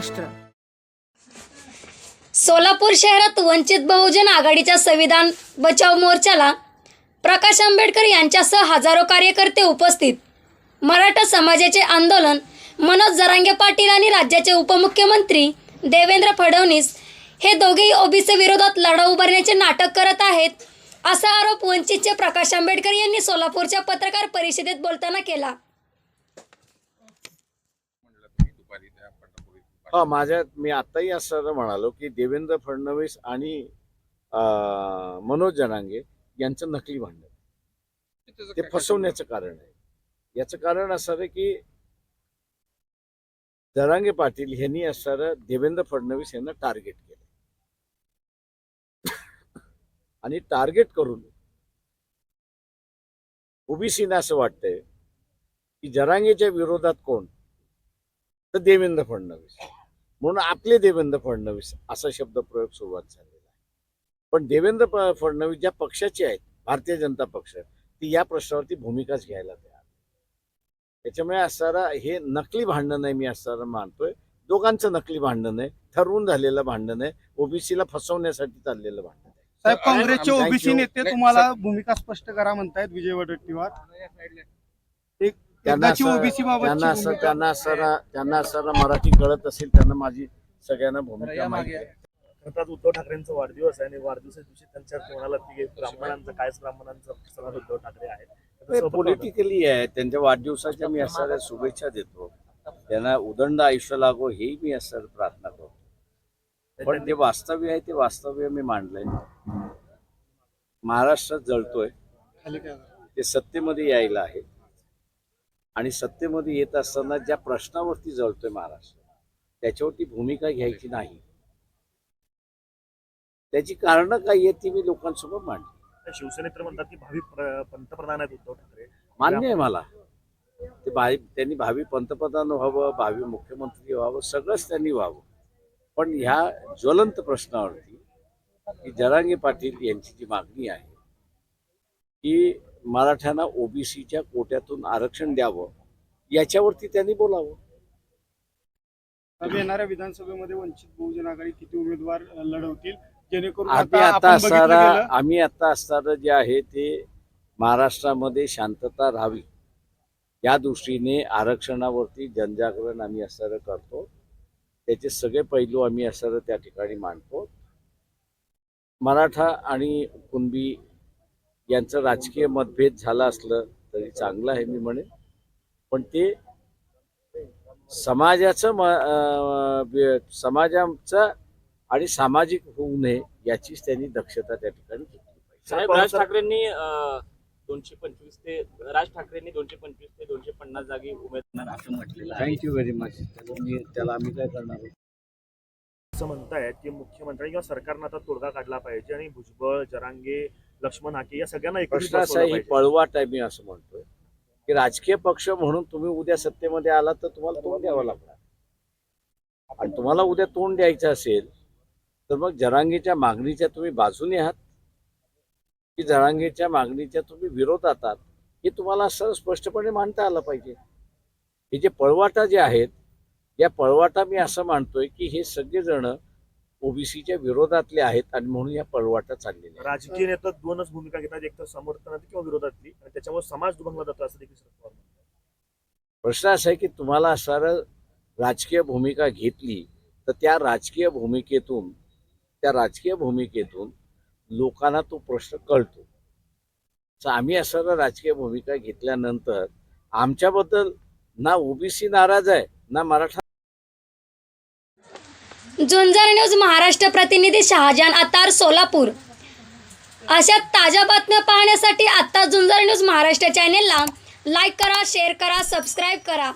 महाराष्ट्र. सोलापूर शहरात वंचित बहुजन आघाडीच्या संविधान बचाव मोर्चाला प्रकाश आंबेडकर यांच्यासह हजारो कार्यकर्ते उपस्थित. मराठा समाजाचे आंदोलन मनोज जरांगे पाटील आणि राज्याचे उपमुख्यमंत्री देवेंद्र फडणवीस हे दोघेही ओबीसी विरोधात लढा उभारण्याचे नाटक करत आहेत असा आरोप वंचितचे प्रकाश आंबेडकर यांनी सोलापूरच्या पत्रकार परिषदेत बोलताना केला. हा माझ्या मी आताही असं म्हणालो की देवेंद्र फडणवीस आणि मनोज जनांगे यांचं नकली भांडण. ते फसवण्याचं कारण आहे. याचं कारण असं आहे की जरांगे पाटील यांनी असं देवेंद्र फडणवीस यांना टार्गेट केलं. आणि टार्गेट करून ओबीसीना असं वाटतंय की जरांगेच्या विरोधात कोण? तर देवेंद्र फडणवीस. म्हणून आपले देवेंद्र फडणवीस असा शब्दप्रयोग सुरुवात झालेला आहे. पण देवेंद्र फडणवीस ज्या पक्षाचे आहेत भारतीय जनता पक्ष ती या प्रश्नावरती भूमिकाच घ्यायला तयार. त्याच्यामुळे असणारा हे नकली भांडण आहे मी असणारा मानतोय. दोघांचं नकली भांडण आहे ठरवून झालेलं भांडण आहे ओबीसीला फसवण्यासाठी चाललेलं भांडण आहे साहेब काँग्रेसचे ओबीसी. नेते तुम्हाला भूमिका स्पष्ट करा म्हणतायत विजय वडेट्टीवार. त्यांना असं- ओबीसी त्यांना असं बाबत त्यांना असं त्यांना असं मराठी कळत असेल त्यांना माझी सगळ्यांना भूमिका माहिती आहे. उद्धव ठाकरेंचा वाढदिवस आहे आणि वाढदिवसाच्या दिवशी त्यांच्यावरती म्हणाला की ब्राह्मणांचं काय ब्राह्मणांचं उद्धव ठाकरे आहेत. त्याचं सोबत पॉलिटिकली आहे? त्यांच्या वाढदिवसाच्या मी असणाऱ्या शुभेच्छा देतो. त्यांना उदंड आयुष्य लागो हेही मी असं प्रार्थना करतो. पण जे वास्तव्य आहे ते वास्तव्य मी मांडलंय. महाराष्ट्र जळतोय. ते सत्तेमध्ये यायला आहे. आणि सत्तेमध्ये येत असताना ज्या प्रश्नावरती जळतोय महाराष्ट्र त्याच्यावरती भूमिका घ्यायची नाही. त्याची कारणं काय आहेत ती मी लोकांसमोर मांडली. शिवसेनेत तर म्हणतात की भावी प्र- पंतप्रधान आहेत उद्धव ठाकरे. मान्य आहे मला. ते भावी त्यांनी भावी पंतप्रधान व्हावं भावी मुख्यमंत्री व्हावं सगळंच त्यांनी व्हावं. पण ह्या ज्वलंत प्रश्नावरती की जरांगे पाटील यांची जी मागणी आहे की मराठ्यांना ओबीसीच्या कोट्यातून आरक्षण द्यावं याच्यावरती त्यांनी बोलावं. येणाऱ्या विधानसभेमध्ये वंचित बहुजन आघाडी किती उमेदवार लढवतील? जेणेकरून आम्ही आता असणारा आम्ही आता असणारं जे आहे ते महाराष्ट्रामध्ये शांतता राहावी. या दृष्टीने आरक्षणावरती जनजागरण आम्ही असणारं करतो. त्याचे सगळे पैलू आम्ही असणारं त्या ठिकाणी मांडतो. मराठा आणि कुणबी यांचं राजकीय मतभेद झाला असलं तरी चांगलं आहे मी म्हणेन. पण ते समाजाचं म समाजाचं आणि सामाजिक होऊ नये याचीच त्यांनी दक्षता त्या ठिकाणी घेतली पाहिजे. साहेब राज ठाकरेंनी दोनशे पंचवीस ते राज ठाकरेंनी दोनशे पंचवीस ते दोनशे पन्नास जागी उमेदवार असं म्हटलेलं आहे. थँक्यू व्हेरी मच त्याला मी त्याला आम्ही काय करणार? असं म्हणतायत की मुख्यमंत्री किंवा सरकारनं आता तोडगा काढला पाहिजे आणि भुजबळ जरांगे लक्ष्मण हाके या सगळ्यांना प्रश्न असा ही. पळवाट आहे मी असं म्हणतोय. की राजकीय पक्ष म्हणून तुम्ही उद्या सत्तेमध्ये आलात तर तुम्हाला तोंड द्यावं लागणार. आणि तुम्हाला उद्या तोंड द्यायचं असेल तर मग जरांगीच्या मागणीच्या तुम्ही बाजूने आहात. की जरांगीच्या मागणीच्या तुम्ही विरोधात आहात हे तुम्हाला असं स्पष्टपणे मांडता आलं पाहिजे. हे जे पळवाटा जे आहेत या पळवाटा मी असं मानतोय की हे सगळेजण ओबीसीच्या विरोधातले आहेत आणि म्हणून या पळवाटा चाललेल्या आहेत. राजकीय नेते दोनच भूमिका घेतात एक तर समर्थनाची किंवा विरोधातली आणि त्याच्यामुळे समाज दुभंगला जातो असं देखील शरद पवार म्हणतात. प्रश्न असा आहे की तुम्हाला असणारं राजकीय भूमिका घेतली तर त्या राजकीय भूमिकेतून त्या राजकीय भूमिकेतून लोकांना तो प्रश्न कळतो तर आम्ही असणारं राजकीय भूमिका घेतल्यानंतर आमच्याबद्दल ना ओबीसी नाराज आहे ना मराठा झुंजार न्यूज महाराष्ट्र प्रतिनिधी शहाजान अतार सोलापूर. अशा ताज्या बातम्या पाहण्यासाठी आत्ता झुंजार न्यूज महाराष्ट्र चॅनेलला लाईक करा शेअर करा सबस्क्राईब करा.